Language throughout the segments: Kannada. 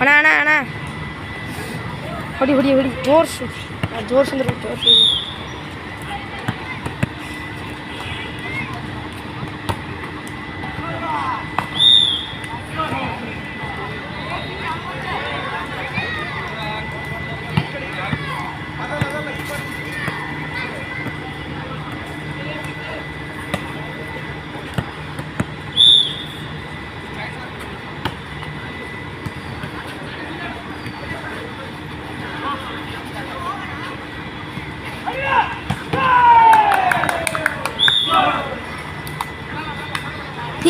ಅಣ್ಣ ಅಣ್ಣ ಅಣ್ಣ ಹೊಡಿ ಹೊಡಿ ಹೊಡಿ ಜೋರ್ಸು ಜೋರ್ಸು ಅಂದ್ರೆ ಜೋರ್ಸು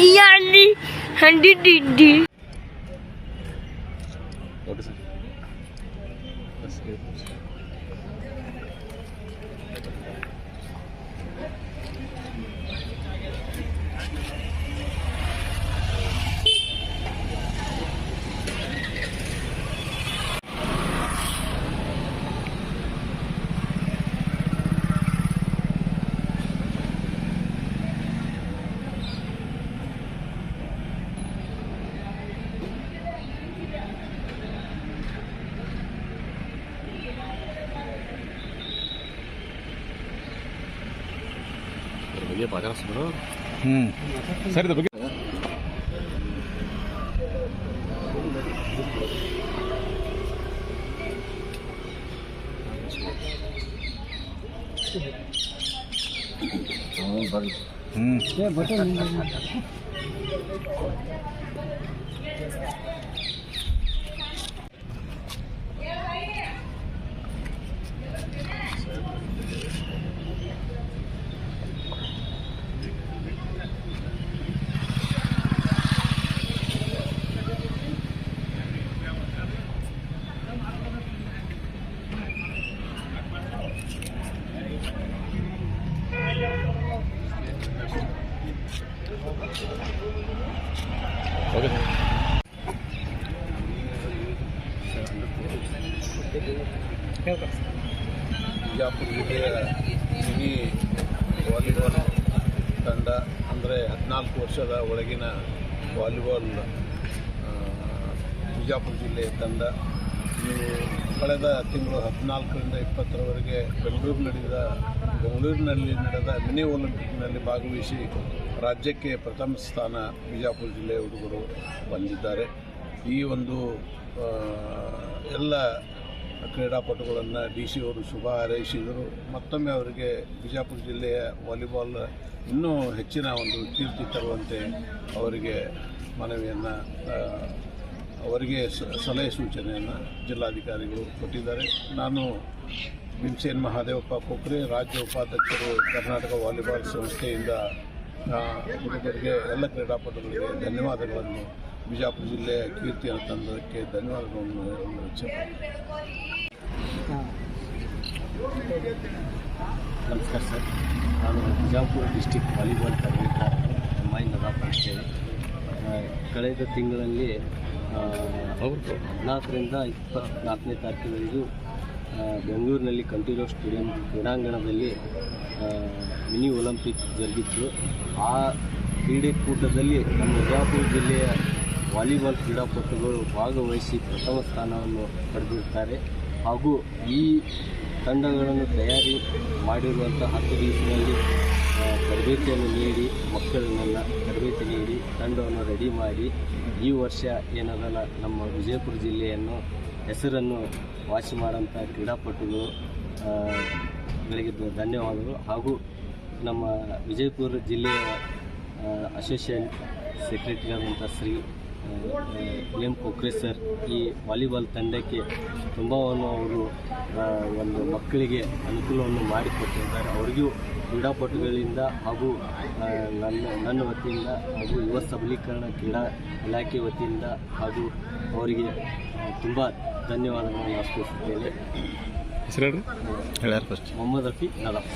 Yani handi dindi. What is it? 위에 맞았으면 응 사리도 먹여 응 네, 맞아 Bijapur ಜಿಲ್ಲೆಯ ಸಿನಿ ವಾಲಿಬಾಲ್ ತಂಡ ಅಂದರೆ ಹದಿನಾಲ್ಕು ವರ್ಷದ ಒಳಗಿನ ವಾಲಿಬಾಲ್ ಬಿಜಾಪುರ ಜಿಲ್ಲೆಯ ತಂಡ. ನೀವು ಕಳೆದ ತಿಂಗಳು ಹದಿನಾಲ್ಕರಿಂದ ಇಪ್ಪತ್ತರವರೆಗೆ ಬೆಂಗಳೂರು ನಡೆದ, ಬೆಂಗಳೂರಿನಲ್ಲಿ ನಡೆದ ಮಿನಿ ಒಲಿಂಪಿಕ್ನಲ್ಲಿ ಭಾಗವಹಿಸಿ ರಾಜ್ಯಕ್ಕೆ ಪ್ರಥಮ ಸ್ಥಾನ ಬಿಜಾಪುರ ಜಿಲ್ಲೆಯ ಹುಡುಗರು ಬಂದಿದ್ದಾರೆ. ಈ ಒಂದು ಎಲ್ಲ ಕ್ರೀಡಾಪಟುಗಳನ್ನು ಡಿ ಸಿ ಅವರು ಶುಭ ಹಾರೈಸಿದರು. ಮತ್ತೊಮ್ಮೆ ಅವರಿಗೆ ಬಿಜಾಪುರ ಜಿಲ್ಲೆಯ ವಾಲಿಬಾಲ್ ಇನ್ನೂ ಹೆಚ್ಚಿನ ಒಂದು ಕೀರ್ತಿ ತರುವಂತೆ ಅವರಿಗೆ ಮನವಿಯನ್ನು ಅವರಿಗೆ ಸಲಹೆ ಸೂಚನೆಯನ್ನು ಜಿಲ್ಲಾಧಿಕಾರಿಗಳು ಕೊಟ್ಟಿದ್ದಾರೆ. ನಾನು ಭೀಮಸೇನ್ ಮಹಾದೇವಪ್ಪ ಕೊಕ್ರೆ, ರಾಜ್ಯ ಉಪಾಧ್ಯಕ್ಷರು ಕರ್ನಾಟಕ ವಾಲಿಬಾಲ್ ಸಂಸ್ಥೆಯಿಂದ ಹುಡುಗರಿಗೆ, ಎಲ್ಲ ಕ್ರೀಡಾಪಟುಗಳಿಗೆ ಧನ್ಯವಾದಗಳನ್ನು, ಬಿಜಾಪುರ ಜಿಲ್ಲೆಯ ಕೀರ್ತಿಯನ್ನು ತಂದಕ್ಕೆ ಧನ್ಯವಾದಗಳನ್ನು ಇಚ್ಛೆಪಡ್ತೀನಿ ನಮಸ್ಕಾರ ಸರ್. ನಾನು ಬಿಜಾಪುರ ಡಿಸ್ಟಿಕ್ ವಾಲಿಬಾಲ್ ಕಾರ್ಮಿಕ ಎಂ ಐ ನದಾಫ್ ಅಂತೇಳಿ. ಕಳೆದ ತಿಂಗಳಲ್ಲಿ ಹೌದು. ಹದಿನಾಲ್ಕರಿಂದ ಇಪ್ಪತ್ನಾಲ್ಕನೇ ತಾರೀಕಿನವರೆಗೂ ಬೆಂಗಳೂರಿನಲ್ಲಿ ಕಂಟಿನ್ಯೂ ಸ್ಟೇಡಿಯಂ ಕ್ರೀಡಾಂಗಣದಲ್ಲಿ ಮಿನಿ ಒಲಿಂಪಿಕ್ ಜರುಗಿತ್ತು. ಆ ಕ್ರೀಡೆಕೂಟದಲ್ಲಿ ನಮ್ಮ ಬಿಜಾಪುರ ಜಿಲ್ಲೆಯ ವಾಲಿಬಾಲ್ ಕ್ರೀಡಾಪಟುಗಳು ಭಾಗವಹಿಸಿ ಪ್ರಥಮ ಸ್ಥಾನವನ್ನು ಪಡೆದಿರ್ತಾರೆ ಹಾಗೂ ಈ ತಂಡಗಳನ್ನು ತಯಾರಿ ಮಾಡಿರುವಂಥ ಹತ್ತು ದಿವಸದಲ್ಲಿ ತರಬೇತಿಯನ್ನು ನೀಡಿ, ಮಕ್ಕಳನ್ನೆಲ್ಲ ತರಬೇತಿ ನೀಡಿ, ತಂಡವನ್ನು ರೆಡಿ ಮಾಡಿ, ಈ ವರ್ಷ ಏನದಲ್ಲ ನಮ್ಮ ವಿಜಯಪುರ ಜಿಲ್ಲೆಯನ್ನು ಹೆಸರನ್ನು ವಾಸಿ ಮಾಡೋಂಥ ಕ್ರೀಡಾಪಟುಗಳು ಗಳಿಗೆ ಧನ್ಯವಾದಗಳು. ಹಾಗೂ ನಮ್ಮ ವಿಜಯಪುರ ಜಿಲ್ಲೆಯ ಅಸೋಸಿಯೇಟ್ ಸೆಕ್ರೆಟರಿ ಆದಂಥ ಶ್ರೀ ಎಂ ಕೊಕ್ರೆ ಸರ್ ಈ ವಾಲಿಬಾಲ್ ತಂಡಕ್ಕೆ ತುಂಬವನ್ನು ಅವರು ಒಂದು ಮಕ್ಕಳಿಗೆ ಅನುಕೂಲವನ್ನು ಮಾಡಿಕೊಟ್ಟಿದ್ದಾರೆ. ಅವರಿಗೂ ಕ್ರೀಡಾಪಟುಗಳಿಂದ ಹಾಗೂ ನನ್ನ ನನ್ನ ವತಿಯಿಂದ ಹಾಗೂ ಯುವ ಸಬಲೀಕರಣ ಕ್ರೀಡಾ ಇಲಾಖೆ ವತಿಯಿಂದ ಹಾಗೂ ಅವರಿಗೆ ತುಂಬ ಧನ್ಯವಾದಗಳನ್ನು ಅರ್ಪಿಸುತ್ತೇನೆ. ಫಸ್ಟ್ ಮೊಹಮ್ಮದ್ ರಫಿ ನದಾಫ್